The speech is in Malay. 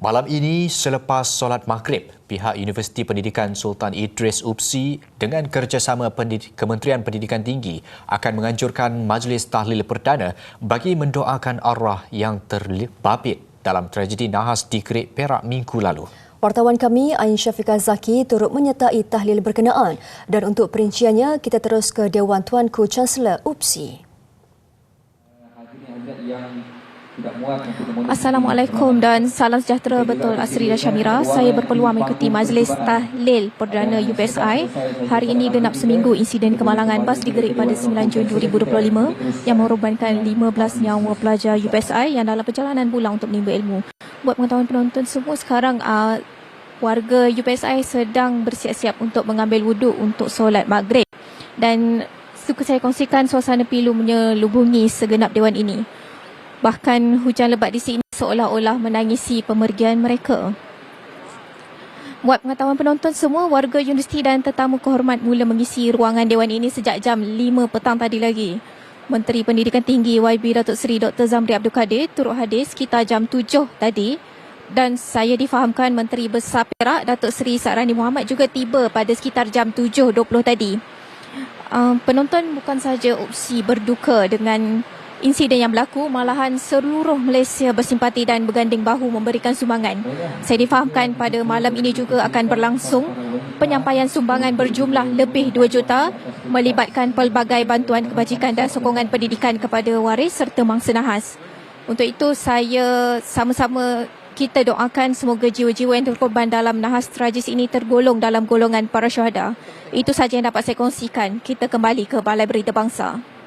Malam ini selepas solat maghrib, pihak Universiti Pendidikan Sultan Idris UPSI dengan kerjasama Pendid- Kementerian Pendidikan Tinggi akan menganjurkan majlis tahlil perdana bagi mendoakan arwah yang terbabit dalam tragedi nahas di Kerik Perak minggu lalu. Wartawan kami Ain Syafiqah Zaki turut menyertai tahlil berkenaan dan untuk perinciannya kita terus ke Dewan Tuanku Chancellor UPSI. Assalamualaikum dan salam sejahtera betul Asri dan Syamira. Saya berpeluang mengikuti majlis tahlil Perdana UPSI. Hari ini genap seminggu insiden kemalangan bas digerik pada 9 Jun 2025 yang mengorbankan 15 nyawa pelajar UPSI yang dalam perjalanan pulang untuk menimba ilmu. Buat pengetahuan penonton semua sekarang uh, warga UPSI sedang bersiap-siap untuk mengambil wuduk untuk solat maghrib. Dan suka saya kongsikan suasana pilu menyelubungi segenap dewan ini. Bahkan hujan lebat di sini seolah-olah menangisi pemergian mereka. Buat pengetahuan penonton semua, warga universiti dan tetamu kehormat mula mengisi ruangan dewan ini sejak jam 5 petang tadi lagi. Menteri Pendidikan Tinggi YB Datuk Seri Dr. Zamri Abdul Kadir turut hadir sekitar jam 7 tadi dan saya difahamkan Menteri Besar Perak Datuk Seri Sakrani Muhammad juga tiba pada sekitar jam 7.20 tadi. Uh, penonton bukan saja opsi berduka dengan insiden yang berlaku malahan seluruh Malaysia bersimpati dan berganding bahu memberikan sumbangan. Saya difahamkan pada malam ini juga akan berlangsung penyampaian sumbangan berjumlah lebih 2 juta melibatkan pelbagai bantuan kebajikan dan sokongan pendidikan kepada waris serta mangsa nahas. Untuk itu saya sama-sama kita doakan semoga jiwa-jiwa yang terkorban dalam nahas tragis ini tergolong dalam golongan para syuhada. Itu saja yang dapat saya kongsikan. Kita kembali ke Balai Berita Bangsa.